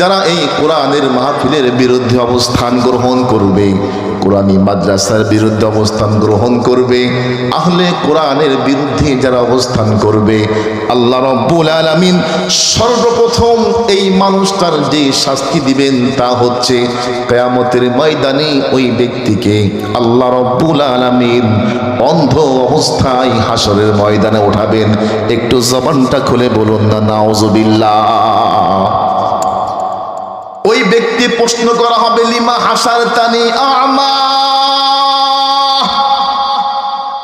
যারা এই কোরআনের মাহফিলের বিরুদ্ধে অবস্থান গ্রহণ করবে কোরআনী মাদ্রাসার বিরুদ্ধে অবস্থান গ্রহণ করবে, আহলে কোরআনের বিরুদ্ধে যারা অবস্থান করবে, আল্লাহ রব্বুল আলামিন সর্বপ্রথম এই মানুষটার যে শাস্তি দিবেন তা হচ্ছে কেয়ামতের ময়দানে ওই ব্যক্তিকে আল্লাহ রব্বুল আলামিন অন্ধ অবস্থায় হাসরের ময়দানে ওঠাবেন। একটু জবানটা খুলে বলুন না ব্যক্তি প্রশ্ন করা হবে, লিমা হাসার তানি আমা?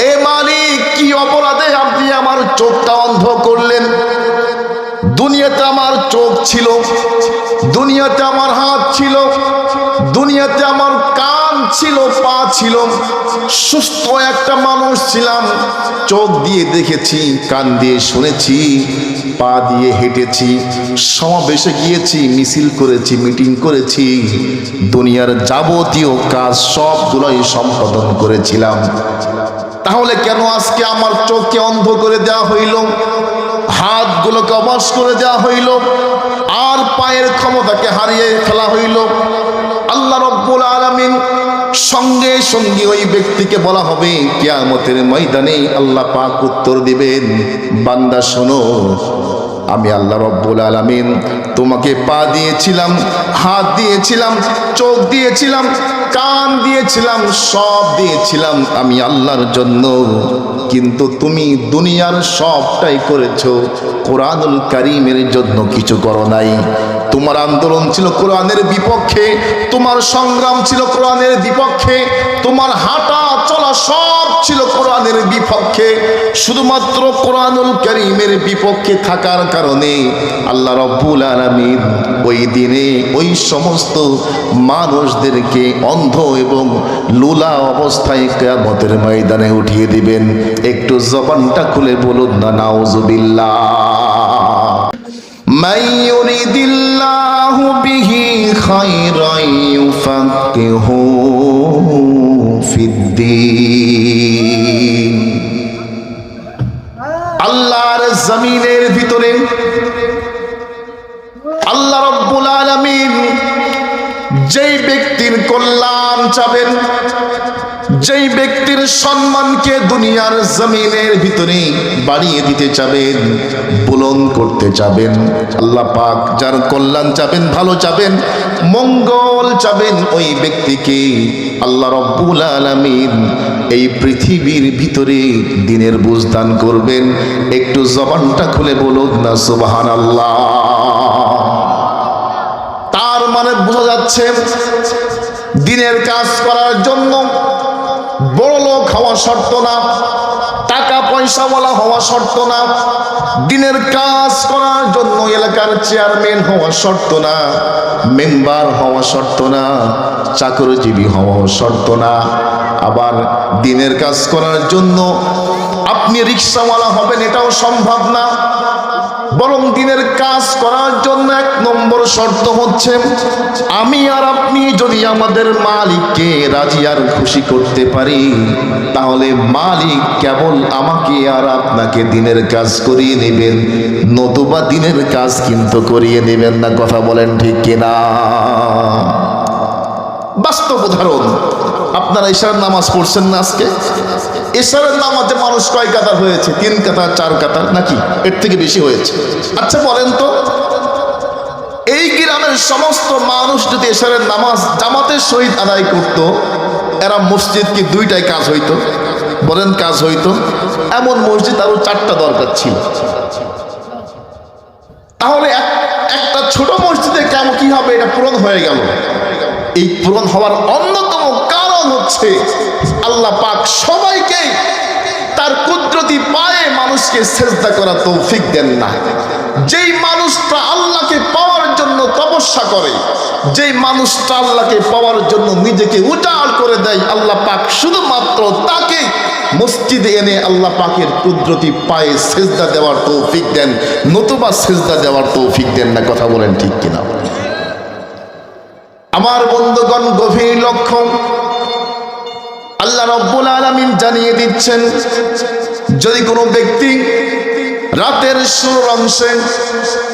এ মালিক, কি অপরাধে আপনি আমার চোখটা অন্ধ করলেন? দুনিয়াতে আমার চোখ ছিল। দুনিয়াতে আমার হাত ছিল, দুনিয়াতে আমার কান ছিল, পা ছিল। সুস্থ একটা মানুষ ছিলাম, চোখ দিয়ে দেখেছি, কান দিয়ে শুনেছি, পা দিয়ে হেঁটেছি, সমাবেশে গিয়েছি, মিছিল করেছি, মিটিং করেছি, দুনিয়ার যাবতীয় কাজ সবগুলোই সম্পাদন করেছিলাম। তাহলে কেন আজকে আমার চোখকে অন্ধ করে দেওয়া হইল? হাতগুলোকে অবাস করে দেওয়া হইল? আর পায়ের ক্ষমতাকে হারিয়ে ফেলা হইল। আল্লাহ রব্বুল আলমিন সঙ্গে সঙ্গে ওই ব্যক্তিকে বলা হবে, কেয়ামতের ময়দানে আল্লাহ পাক উত্তর দিবেন। বান্দা শোনো আমি আল্লাহ রব্বুল আলামিন তোমাকে পা দিয়েছিলাম, হাত দিয়েছিলাম, চোখ দিয়েছিলাম, কান দিয়েছিলাম, সব দিয়েছিলাম আমি আল্লাহর জন্য। কিন্তু তুমি দুনিয়ার সবটাই করেছ, কোরআনুল করিমের জন্য কিছু করো নাই। তোমার আন্দোলন ছিল কোরআনের বিপক্ষে, তোমার সংগ্রাম ছিল কোরআনের বিপক্ষে, তোমার হাঁটা চলা সব ছিল কোরআনের বিপক্ষে। শুধুমাত্র কোরআনুল করিমের বিপক্ষে থাকার কারণে আল্লাহ রব্বুল আলমিন ওই দিনে ওই সমস্ত মানুষদেরকে অন্ধ এবং লুলা অবস্থায় কেয়ামতের ময়দানে উঠিয়ে দিবেন। একটু জবানটা খুলে বলুন না, নাউজুবিল্লাহ। من يريد الله به خيرا يفقهه في الدين আল্লাহর জমিনের ভিতরে আল্লাহ রব্বুল আলামিন যেই ব্যক্তির কল্যাণ চাবেন যেই ব্যক্তির সম্মানকে দুনিয়ার জমিনের ভিতরে বাড়িয়ে দিতে চাবেন, বুলন করতে চাবেন, আল্লাহ পাক যার কল্যাণ চাবেন, ভালো চাবেন, মঙ্গল চাবেন ওই ব্যক্তিকে আল্লাহ রব্বুল আলামিন এই পৃথিবীর ভিতরে দিনের বুঝদান করবেন। একটু জবানটা খুলে বলুন না সুবাহান আল্লাহ তার মানে বোঝা যাচ্ছে দিনের কাজ করার জন্য হওয়া শর্ত না। টাকা পয়সা বলা হওয়া শর্ত না। দিনের কাজ করার জন্য এলাকার চেয়ারম্যান হওয়া শর্ত না। মেম্বার হওয়া শর্ত না। চাকরিজীবী হওয়া শর্ত না। আবার দিনের কাজ করার জন্য আপনি রিক্সাওয়ালা হবেন, এটাও সম্ভব না। বরং দিনের কাজ করার জন্য এক নম্বর শর্ত হচ্ছে, আমি আর আপনি যদি আমাদের মালিককে রাজি আর খুশি করতে পারি, তাহলে মালিক কেবল আমাকে আর আপনাকে দিনের কাজ করিয়ে নেবেন, নতুবা দিনের কাজ কিন্তু করিয়ে নেবেন না, কথা বলেন ঠিক কিনা? বাস্তব উদাহরণ, আপনারা ঈশার নামাজ পড়ছেন না আজকে? ঈশারের নামাজে মানুষ কয় কাতার হয়েছে? তিন কাতার, চার কাতার নাকি? এর থেকে বেশি হয়েছে। আচ্ছা বলেন তো। এই গ্রামের সমস্ত মানুষ যদি এশারের নামাজ জামাতের সহিত আদায় করত, এরা মসজিদ কি দুইটাই কাজ হইতো। বলেন, কাজ হইতো। এমন মসজিদ আরও চারটা দরকার ছিল। তাহলে এক- একটা ছোট মসজিদে কেমন কি হবে? এটা পূরণ হয়ে গেল। এই পূরণ হওয়ার অন্যতম কারণ হচ্ছে। আল্লাহ পাক সবাইকে তার কুদরতি পায়ে মানুষকে সেজদা করা তৌফিক দেন না। যেই মানুষটা আল্লাহকে পাওয়ার জন্য তপস্যা করে, যেই মানুষটা আল্লাহকে পাওয়ার জন্য নিজেকে উজাড় করে দেয়, আল্লাহ পাক শুধুমাত্র তাকে মসজিদে এনে আল্লাহ পাকের কুদরতি পায়ে সেজদা দেওয়ার তৌফিক দেন, নতুবা সেজদা দেওয়ার তৌফিক দেন না, কথা বলেন ঠিক কিনা? আমার বন্ধুগণ, গভীর লক্ষ্য আল্লাহ রব্বুল আলামিন জানিয়ে দিচ্ছেন, যদি কোনো ব্যক্তি রাতের শুরুর অংশে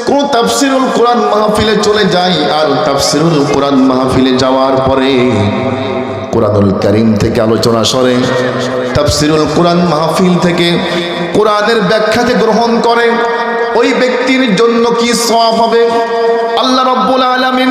কোন তাফসিরুল কোরআন মাহফিলে চলে যায় আর তাফসিরুল কোরআন মাহফিলে যাওয়ার পরে কোরআনুল করিম থেকে আলোচনা সরে, তাফসিরুল কোরআন মাহফিল থেকে কোরআনের ব্যাখ্যাকে গ্রহণ করে, ওই ব্যক্তির জন্য কি সওয়াব হবে? আল্লাহ রব্বুল আলামিন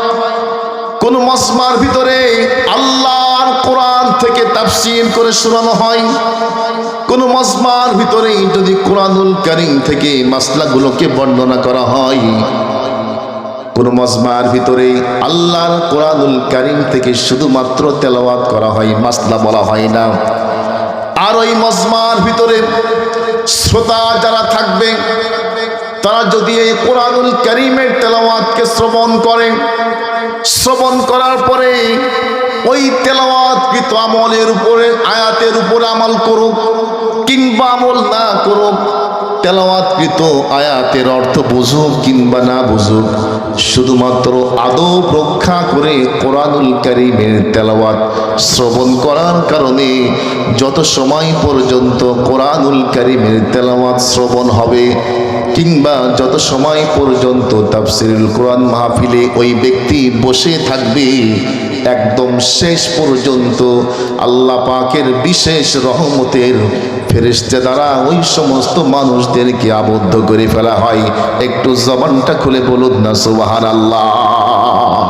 কোন মসমার ভিতরে আল্লাহর কোরআন থেকে তাফসির করে শোনানো হয়? কোন মসমার ভিতরে যদি কোরআনুল করিম থেকে মাসলাগুলোকে বর্ণনা করা হয়? কোন মজমার ভিতরে আল্লাহর কোরআনুল করিম থেকে শুধুমাত্র তেলাওয়াত করা হয়, মাসলা বলা হয় না। আর ওই মজমার ভিতরে শ্রোতা যারা থাকবে, তারা যদি এই কোরআনুল করিমের তেলাওয়াতকে শ্রবণ করে শ্রবণ করার পরে ওই তেলাওয়াতকৃত আমলের উপরে, আয়াতের উপরে আমল করুক কিংবা আমল না করুক, তেলাওয়াতকৃত আয়াতের অর্থ বুঝুক কিংবা না বুঝুক। শুধুমাত্র আদব রক্ষা করে কোরআনুল করিমের তেলাওয়াত শ্রবণ করার কারণে যত সময় পর্যন্ত কোরআনুল করিমের তেলাওয়াত শ্রবণ হবে, কিংবা যত সময় পর্যন্ত তাফসিরুল কোরআন মাহফিলে ওই ব্যক্তি বসে থাকবে, একদম শেষ পর্যন্ত আল্লাহ পাকের বিশেষ রহমতের ফেরেস্তে দ্বারা ওই সমস্ত মানুষদেরকে আবদ্ধ করে ফেলা হয়। একটু জবানটা খুলে বলুন না সুবাহান আল্লাহ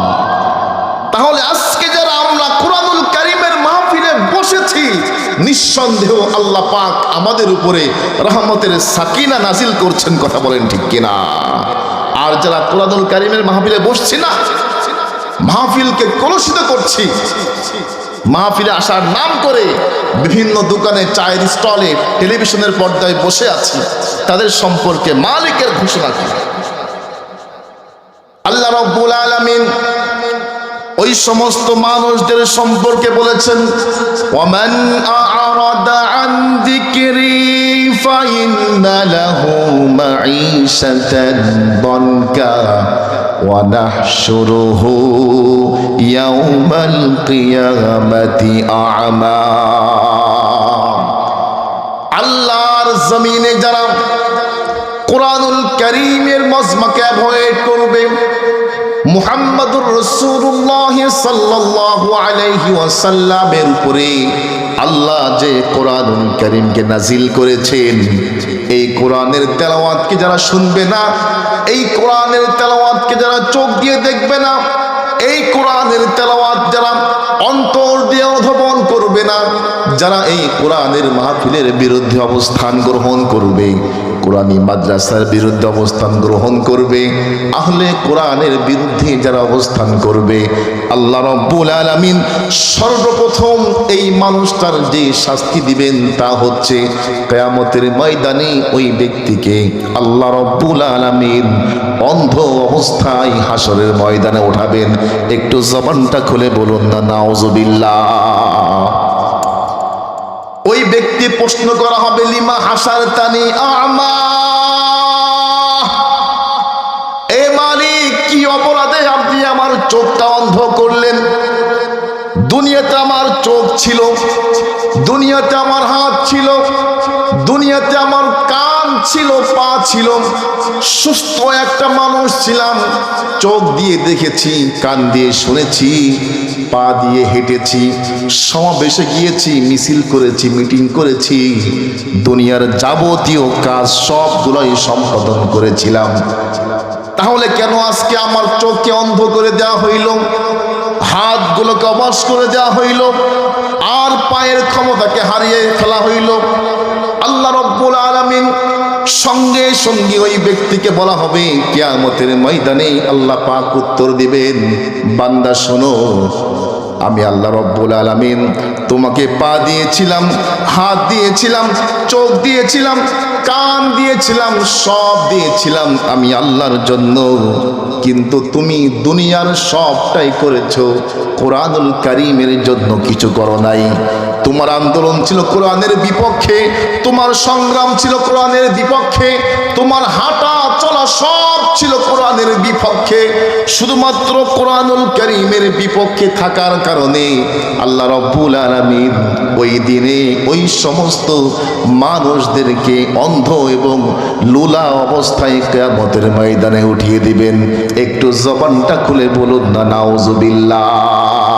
তাহলে আজকে যারা আমরা কোরআনুল কারিমের মাহফিলে বসেছি, নিঃসন্দেহ আল্লাহ পাক আমাদের উপরে রহমতের সাকিনা নাজিল করছেন, কথা বলেন ঠিক কিনা? আর যারা কোরআনুল কারিমের মাহফিলে বসছি না, মাহফিলকে কলুষিত করছি মাহফিলে আসার নাম করে বিভিন্ন দোকানে, চায়ের স্টলে, টেলিভিশনের পর্দায় বসে আছি। তাদের সম্পর্কে মালিকের ঘোষণা কি আল্লাহ রব্বুল আলামিন ওই সমস্ত মানুষদের সম্পর্কে বলেছেন ওমান আ'রাদা আন যিকরি ফাইন্না লাহু মাঈশাতান দনকা ওয়া নাহশুরুহু ইয়াওমাল কিয়ামাতি আ'মা। আল্লাহর জমিনে যারা কোরআনুল করিমের মজমাকে অ্যাভয়েড করবে, মুহাম্মাদুর রসুল্লাহ সাল্লাল্লাহু আলাইহি ওয়াসাল্লামের উপরে আল্লাহ যে কোরআনুল করিমকে নাজিল করেছেন, এই কোরআনের তেলাওয়াতকে যারা শুনবে না, এই কোরআনের তেলাওয়াতকে যারা চোখ দিয়ে দেখবে না কোরআনের তেলাওয়াত যারা অন্তর দিয়ে অধবন করবে না, যারা এই কোরআনের মাহফিলের বিরুদ্ধে অবস্থান গ্রহণ করবে। কোরআনী মাদ্রাসার বিরুদ্ধে অবস্থান গ্রহণ করবে, আহলে কোরআনের বিরুদ্ধে যারা অবস্থান করবে, আল্লাহ রব্বুল আলামিন সর্বপ্রথম এই মানুষটার যে শাস্তি দিবেন তা হচ্ছে কেয়ামতের ময়দানে ওই ব্যক্তিকে আল্লাহ রব্বুল আলামিন অন্ধ অবস্থায় হাসরের ময়দানে ওঠাবেন। একটু জবানটা খুলে বলুন না, নাউজুবিল্লাহ। ওই ব্যক্তি প্রশ্ন করা হবে, লিমা হাসার তানি আমা? এ মালিক, কি অপরাধে আপনি আমার চোখটা অন্ধ করলেন? দুনিয়াতে আমার চোখ ছিল, দুনিয়াতে আমার হাত ছিল দুনিয়াতে আমার কান ছিল, পা ছিল, সুস্থ একটা মানুষ ছিলাম, চোখ দিয়ে দেখেছি, কান দিয়ে শুনেছি, পা দিয়ে হেঁটেছি, সমাবেশে গিয়েছি, মিছিল করেছি, মিটিং করেছি, দুনিয়ার যাবতীয় কাজ সবগুলোই সম্পাদন করেছিলাম। তাহলে কেন আজকে আমার চোখকে অন্ধ করে দেওয়া হইল? হাতগুলোকে অবাস করে দেওয়া হইল? আর পায়ের ক্ষমতাকে হারিয়ে ফেলা হইল? আলামিন সঙ্গে সঙ্গে ওই ব্যক্তিকে বলা হবে, কেয়ামতের ময়দানে আল্লাহ পাক উত্তর দিবেন, বান্দা শোনো। আমি আল্লাহ রব্বুল আলমিন তোমাকে পা দিয়েছিলাম, হাত দিয়েছিলাম, চোখ দিয়েছিলাম, কান দিয়েছিলাম, সব দিয়েছিলাম আমি আল্লাহর জন্য। কিন্তু তুমি দুনিয়ার সবটাই করেছ, কোরআনুল কারিমের জন্য কিছু করো নাই। তোমার আন্দোলন ছিল কোরআনের বিপক্ষে, তোমার সংগ্রাম ছিল কোরআনের বিপক্ষে, তোমার হাঁটা চলা সব ছিল কোরআনের বিপক্ষে, শুধুমাত্র কোরআনুল করিমের বিপক্ষে থাকার কারণে আল্লাহ রব্বুল আলমিন ওই দিনে ওই সমস্ত মানুষদেরকে অন্ধ এবং লুলা অবস্থায় কেয়ামতের ময়দানে উঠিয়ে দিবেন। একটু জবানটা খুলে বলুন না, নাউজুবিল্লাহ।